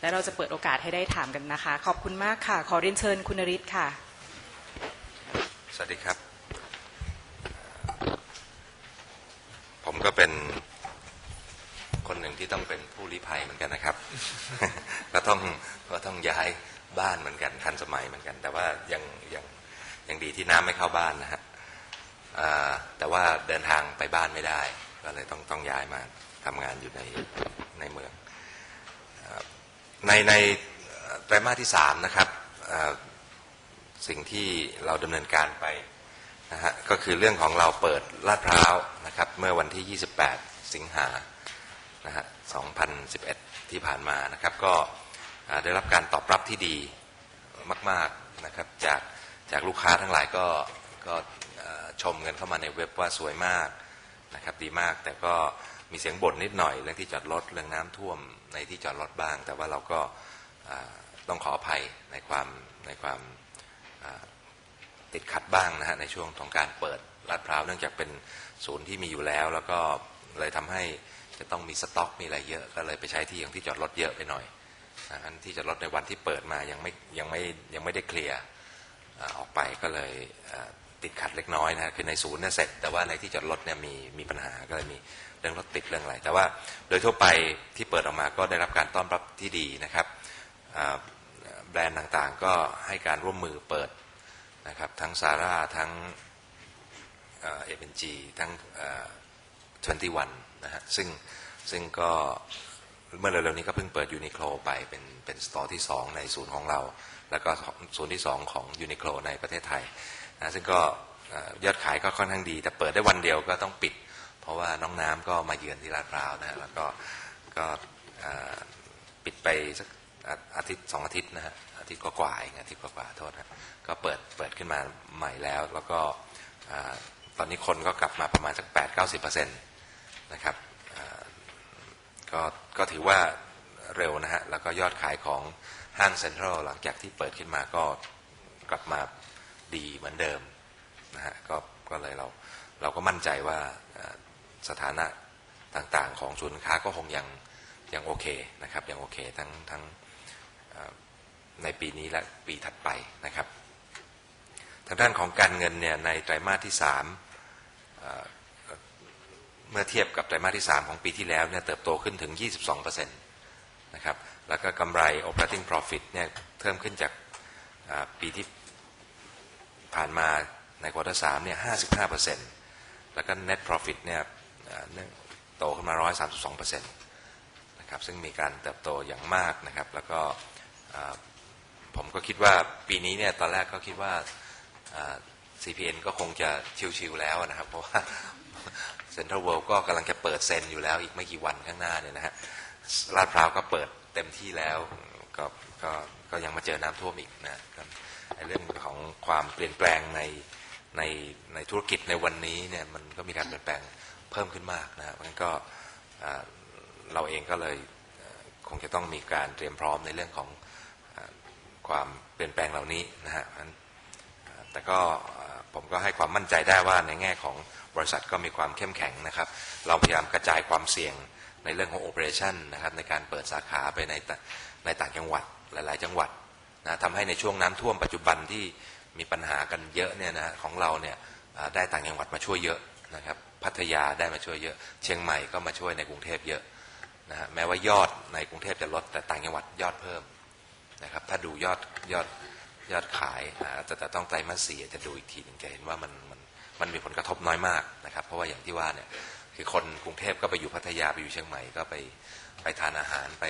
และเราจะเปิดโอกาสให้ได้ถามกันนะคะ ขอบคุณมากค่ะ ขอเรียนเชิญคุณนริศค่ะ สวัสดีครับ ผมก็เป็นคนหนึ่งที่ต้องเป็นผู้ลี้ภัยเหมือนกันนะครับ ก็ต้องก็ต้องย้ายบ้านเหมือนกันทันสมัยเหมือนกัน แต่ว่ายังยังยังดีที่น้ำไม่เข้าบ้านนะฮะแต่ว่าเดินทางไปบ้านไม่ได้ ก็เลยต้องต้องย้ายมาทำงานอยู่ในในเมืองอ ในในไตรมาสที่สามนะครับสิ่งที่เราดำเนินการไปนะฮะก็คือเรื่องของเราเปิดลาดพร้าวนะครับเมื่อวันที่ 28 สิงหานะฮะ2011 ที่ผ่านมานะครับก็ได้รับการตอบรับที่ดีมากๆนะครับจากจากลูกค้าทั้งหลายก็ก็ชมกันเข้ามาในเว็บว่าสวยมากนะครับดีมากแต่ก็ มีเสียงบ่นนิดหน่อยเรื่องที่จอดรถเรื่องน้ำท่วมในที่จอดรถบ้าง แต่ว่าเราก็ต้องขออภัยในความในความติดขัดบ้างนะฮะในช่วงของการเปิดลาดพร้าวเนื่องจากเป็นศูนย์ที่มีอยู่แล้ว แล้วก็เลยทำให้จะต้องมีสต็อกมีอะไรเยอะ ก็เลยไปใช้ที่ของที่จอดรถเยอะไปหน่อยอันที่จอดรถในวันที่เปิดมายังไม่ยังไม่ยังไม่ได้เคลียร์อออกไปก็เลยติดขัดเล็กน้อยนะฮะคือในศูนย์เนี่ยเสร็จ แต่ว่าในที่จอดรถเนี่ยมีมีปัญหาก็เลยมี เรื่องรถติดเรื่องอะไร แต่ว่าโดยทั่วไปที่เปิดออกมาก็ได้รับการต้อนรับที่ดีนะครับแบรนด์ต่างๆก็ให้การร่วมมือเปิดนะครับทั้งซาร่าทั้งเอเอ็นจีทั้งทเวนตี้วันนะฮะซึ่งซึ่งก็เมื่อเร็วๆนี้ก็เพิ่งเปิดยูนิโคลไปเป็นเป็นสตอร์ที่ 2 ในศูนย์ของเรา แล้วก็ศูนย์ที่ 2 ของยูนิโคลในประเทศไทยนะซึ่งก็ยอดขายก็ค่อนข้างดี แต่เปิดได้วันเดียวก็ต้องปิด เพราะว่าน้องน้ำก็มาเยือนที่ลาดพร้าวนะฮะแล้วก็ก็ปิดไปสักอาทิตย์สองอาทิตย์นะฮะอาทิตย์กว่าๆเองอาทิตย์กว่าๆโทษนะก็เปิดเปิดขึ้นมาใหม่แล้ว แล้วก็ตอนนี้คนก็กลับมาประมาณสัก8 9 0เก้าสิบเปอร์เซ็นต์นะครับก็ก็ถือว่าเร็วนะฮะแล้วก็ยอดขายของห้างเซ็นทรัลหลังจากที่เปิดขึ้นมาก็กลับมาดีเหมือนเดิมนะฮะก็ก็เลยเราเราก็มั่นใจว่า สถานะต่างๆ ของศูนย์ค้าก็คงยังยังโอเคนะครับยังโอเคทั้งทั้งในปีนี้และปีถัดไปนะครับ ทางด้านของการเงินเนี่ยในไตรมาสที่3เเมื่อเทียบกับไตรมาสที่ 3 ของปีที่แล้วเนี่ยเติบโตขึ้นถึง 22%นะครับแล้วก็กำไร operating profit เนี่ยเพิ่มขึ้นจากปีที่ผ่านมาในควอเตอร์3เนี่ย55%แล้วก็ net profit เนี่ย โตขึ้นมา 132%นะครับซึ่งมีการเติบโตอย่างมากนะครับ แล้วก็ผมก็คิดว่าปีนี้เนี่ยตอนแรกก็คิดว่า CPN ก็คงจะชิวๆแล้วนะครับ เพราะว่า Central World ก็กำลังจะเปิดเซ็นอยู่แล้วอีกไม่กี่วันข้างหน้าเนี่ยนะฮะลาดพร้าวก็เปิดเต็มที่แล้วก็ก็ก็ยังมาเจอน้ำท่วมอีกนะเรื่องของความเปลี่ยนแปลงในในในธุรกิจในวันนี้เนี่ยมันก็มีการเปลี่ยนแปลง เพิ่มขึ้นมากนะครับเพราะฉะนั้นก็เราเองก็เลยคงจะต้องมีการเตรียมพร้อมในเรื่องของความเปลี่ยนแปลงเหล่านี้นะฮะแต่ก็ผมก็ให้ความมั่นใจได้ว่าในแง่ของบริษัทก็มีความเข้มแข็งนะครับ เราพยายามกระจายความเสี่ยงในเรื่องของโอเปอเรชันนะครับในการเปิดสาขาไปในในต่างจังหวัดหลาย ๆ จังหวัดนะทำให้ในช่วงน้ำท่วมปัจจุบันที่มีปัญหากันเยอะเนี่ยนะฮะของเราเนี่ยได้ต่างจังหวัดมาช่วยเยอะนะครับ พัทยาได้มาช่วยเยอะ เชียงใหม่ก็มาช่วยในกรุงเทพเยอะนะฮะแม้ว่ายอดในกรุงเทพจะลดแต่ต่างจังหวัดยอดเพิ่มนะครับ ถ้าดูยอดยอดยอดขายอ่าแต่ต้องไตรมาสสี่จะดูอีกทีหนึ่งจะเห็นว่ามันมันมันมีผลกระทบน้อยมากนะครับ เพราะว่าอย่างที่ว่าเนี่ยคือคนกรุงเทพก็ไปอยู่พัทยาไปอยู่เชียงใหม่ก็ไปไปทานอาหารไป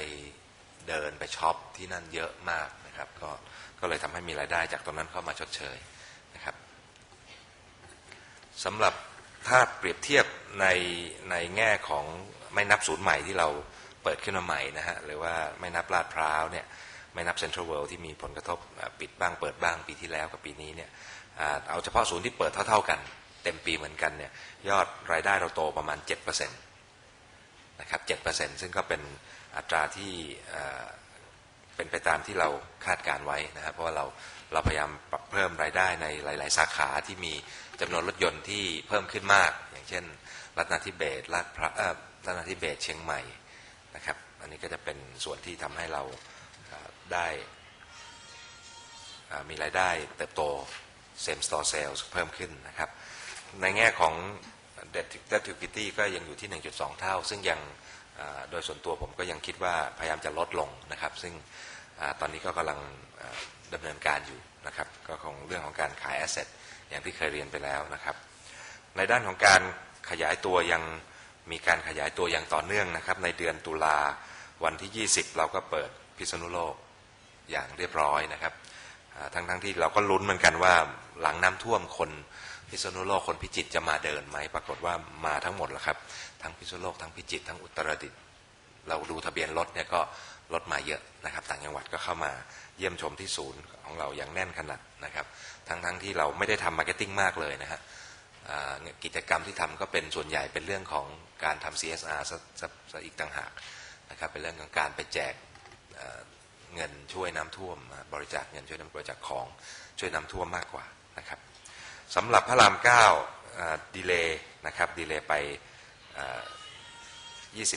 เดินไปช็อปที่นั่นเยอะมากนะครับ ก็ก็เลยทำให้มีรายได้จากตรงนั้นเข้ามาชดเชยนะครับสำหรับ ถ้าเปรียบเทียบในในแง่ของไม่นับศูนย์ใหม่ที่เราเปิดขึ้นมาใหม่นะฮะหรือว่าไม่นับลาดพร้าวเนี่ยไม่นับเซ็นทรัลเวิลด์ที่มีผลกระทบปิดบ้างเปิดบ้างปีที่แล้วกับปีนี้เนี่ยเอาเฉพาะศูนย์ที่เปิดเท่า ๆกัน เต็มปีเหมือนกันเนี่ยยอดรายได้เราโตประมาณ7%นะครับ7%ซึ่งก็เป็นอัตราที่ เป็นไปตามที่เราคาดการไว้นะครับเพราะว่าเราเราพยายามปรับเพิ่มรายได้ในหลาย ๆ สาขาที่มีจำนวนรถยนต์ที่เพิ่มขึ้นมาก อย่างเช่น รัตนาธิเบศรลาดพร้าวเออรัตนาธิเบศเชียงใหม่นะครับ อันนี้ก็จะเป็นส่วนที่ทำให้เราได้มีรายได้เติบโต same store sales เพิ่มขึ้นนะครับ ในแง่ของ debt to equity ก็ยังอยู่ที่ 1.2 เท่า ซึ่งยัง โดยส่วนตัวผมก็ยังคิดว่าพยายามจะลดลงนะครับ ซึ่งอตอนนี้ก็กำลังอ่าดำเนินการอยู่นะครับ ก็ของเรื่องของการขาย asset อย่างที่เคยเรียนไปแล้วนะครับ ในด้านของการขยายตัวยังมีการขยายตัวอย่างต่อเนื่องนะครับ ในเดือนตุลาวันที่ 20 เราก็เปิดพิษณุโลกอย่างเรียบร้อยนะครับทั้งทั้งที่เราก็ลุ้นเหมือนกันว่าหลังน้ำท่วมคน พิษณุโลกคนพิจิตจะมาเดินไหมปรากฏว่ามาทั้งหมดแล้วครับ ทั้งพิษณุโลกทั้งพิจิตทั้งอุตรดิตถ์เราดูทะเบียนรถเนี่ยก็รถมาเยอะนะครับ ต่างจังหวัดก็เข้ามาเยี่ยมชมที่ศูนย์ของเราอย่างแน่นขนาดนะครับ ทั้งทั้งที่เราไม่ได้ทำมาร์เก็ตติ้งมากเลยนะฮะกิจกรรมที่ทำก็เป็นส่วนใหญ่เป็นเรื่องของการทำ CSR ซะซะซะอีกต่างหากนะครับเป็นเรื่องของการไปแจกเงินช่วยน้ำท่วม บริจาคเงินช่วยน้ำบริจาคของช่วยน้ำท่วมมากกว่านะครับ สำหรับพระรามเก้าดีเลย์นะครับดีเลย์ไปอ่า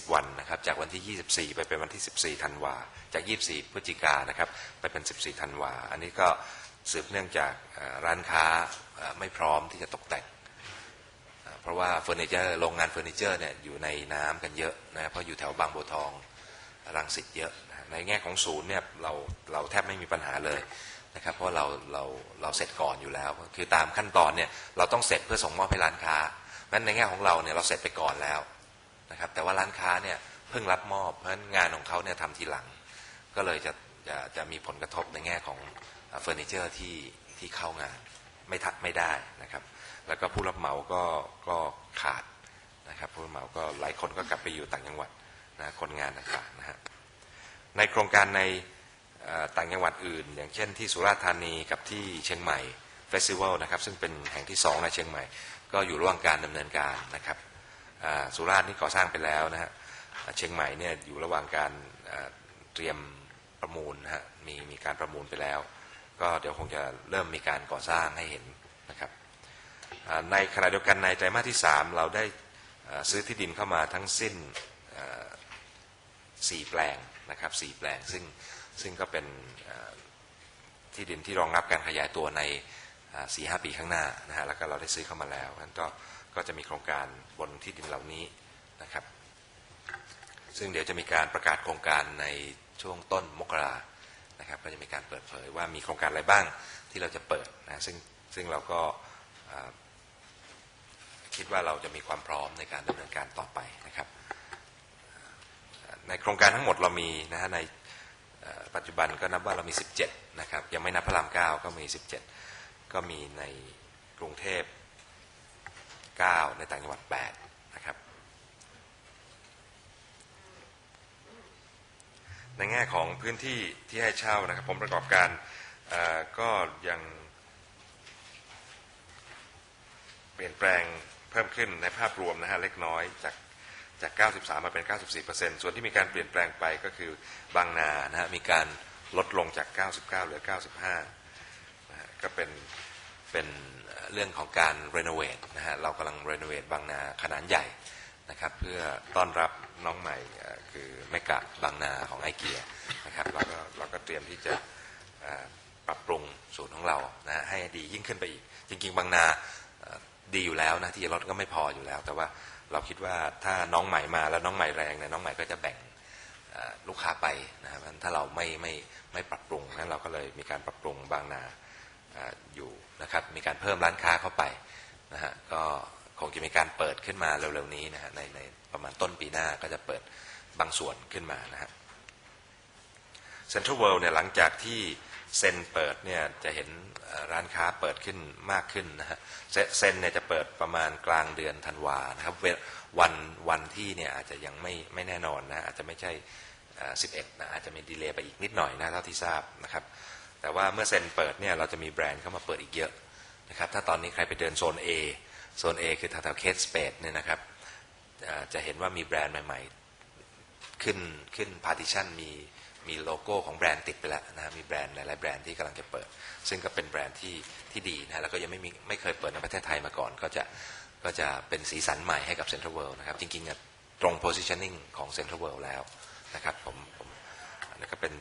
20 วันนะครับ จากวันที่ 24 ไปเป็นวันที่ 14ธันวา จาก 24 พฤศจิกายนะครับ ไปเป็น 14ธันวา อันนี้ก็สืบเนื่องจากร้านค้าไม่พร้อมที่จะตกแต่ง เพราะว่าเฟอร์นิเจอร์โรงงานเฟอร์นิเจอร์เนี่ยอยู่ในน้ำกันเยอะนะเพราะอยู่แถวบางบัวทองรังสิตเยอะ ในแง่ของศูนย์เนี่ยเราเราแทบไม่มีปัญหาเลย นะครับเพราะเราเราเราเสร็จก่อนอยู่แล้ว คือตามขั้นตอนเนี่ยเราต้องเสร็จเพื่อส่งมอบให้ร้านค้าเพราะฉะนั้นในแง่ของเราเนี่ยเราเสร็จไปก่อนแล้วนะครับแต่ว่าร้านค้าเนี่ยเพิ่งรับมอบเพราะฉะนั้นงานของเขาเนี่ยทำทีหลัง ก็เลยจะจะจะมีผลกระทบในแง่ของเฟอร์นิเจอร์ที่ที่เข้างานไม่ทักไม่ได้นะครับ แล้วก็ผู้รับเหมาก็ก็ขาดนะครับผู้รับเหมาก็หลายคนก็กลับไปอยู่ต่างจังหวัดนะคนงานต่างๆนะฮะในโครงการใน ต่างจังหวัดอื่น อย่างเช่นที่สุราษฎร์ธานีกับที่เชียงใหม่เฟสติวัลนะครับซึ่งเป็นแห่งที่สองในเชียงใหม่ ก็อยู่ระหว่างการดำเนินการนะครับสุราษฎร์นี่ก่อสร้างไปแล้วนะฮะเชียงใหม่เนี่ยอยู่ระหว่างการเตรียมประมูลนะฮะมีมีการประมูลไปแล้ว ก็เดี๋ยวคงจะเริ่มมีการก่อสร้างให้เห็นนะครับในขณะเดียวกันในไตรมาสที่ 3 เราได้ซื้อที่ดินเข้ามาทั้งสิ้นอ่าสี่แปลงนะครับสี่แปลงซึ่ง ซึ่งก็เป็นที่ดินที่รองรับการขยายตัวในสี่ห้าปีข้างหน้านะฮะแล้วก็เราได้ซื้อเข้ามาแล้วนั้นก็ก็จะมีโครงการบนที่ดินเหล่านี้นะครับ ซึ่งเดี๋ยวจะมีการประกาศโครงการในช่วงต้นมกรานะครับ ก็จะมีการเปิดเผยว่ามีโครงการอะไรบ้างที่เราจะเปิดนะซึ่งซึ่งเราก็คิดว่าเราจะมีความพร้อมในการดำเนินการต่อไปนะครับ ในโครงการทั้งหมดเรามีนะฮะใน ปัจจุบันก็นับว่าเรามี 17นะครับยังไม่นับพระราม9ก็มี 17 ก็มีในกรุงเทพ 9 ในต่างจังหวัด 8 นะครับ ในแง่ของพื้นที่ที่ให้เช่านะครับ ผมประกอบการก็ยังเปลี่ยนแปลงเพิ่มขึ้นในภาพรวมนะฮะเล็กน้อยจาก จาก 93 มาเป็น 94%ส่วนที่มีการเปลี่ยนแปลงไปก็คือบางนานะฮะมีการลดลงจาก 99 เหลือ 95นะฮะก็เป็นเป็นเรื่องของการรีโนเวทนะฮะเรากำลังรีโนเวทบางนาขนาดใหญ่นะครับเพื่อต้อนรับน้องใหม่คือเมกะบางนาของไอเกียนะครับเราก็เราก็เตรียมที่จะปรับปรุงศูนย์ของเรานะฮะให้ดียิ่งขึ้นไปอีก จริง ๆ บางนา ดีอยู่แล้วนะที่รถก็ไม่พออยู่แล้ว แต่ว่าเราคิดว่าถ้าน้องใหม่มาแล้วน้องใหม่แรงเนี่ยน้องใหม่ก็จะแบ่งลูกค้าไปนะครับถ้าเราไม่ไม่ไม่ปรับปรุงนั้นเราก็เลยมีการปรับปรุงบางนาออยู่นะครับมีการเพิ่มร้านค้าเข้าไปนะฮะก็คงจะมีการเปิดขึ้นมาเร็วๆนี้นะฮะในในประมาณต้นปีหน้าก็จะเปิดบางส่วนขึ้นมานะฮะเซ็นทรัลเวิลด์เนี่ยหลังจากที่ เซนเปิดเนี่ยจะเห็นร้านค้าเปิดขึ้นมากขึ้นนะฮะเซเซนเนี่ยจะเปิดประมาณกลางเดือนธันวานะครับวันวันที่เนี่ยอาจจะยังไม่ไม่แน่นอนนะอาจจะไม่ใช่เอ่อ11นะอาจจะมีดีเลย์ไปอีกนิดหน่อยนะเท่าที่ทราบนะครับแต่ว่าเมื่อเซนเปิดเนี่ยเราจะมีแบรนด์เข้ามาเปิดอีกเยอะนะครับถ้าตอนนี้ใครไปเดินโซน A โซน A คือแถวๆเคสสเปดเนี่ยนะครับจะเห็นว่ามีแบรนด์ใหม่ ๆ ขึ้นขึ้นพาร์ติชันมี มีโลโก้ของแบรนด์ติดไปแล้วนะมีแบรนด์หลายๆแบรนด์ที่กำลังจะเปิด ซึ่งก็เป็นแบรนด์ที่ที่ดีนะแล้วก็ยังไม่มีไม่เคยเปิดในประเทศไทยมาก่อน ก็จะก็จะเป็นสีสันใหม่ให้กับเซ็นทรัลเวิลด์นะครับจริงๆตรง positioning ของเซ็นทรัลเวิลด์แล้วนะครับผมผมนะครับเป็น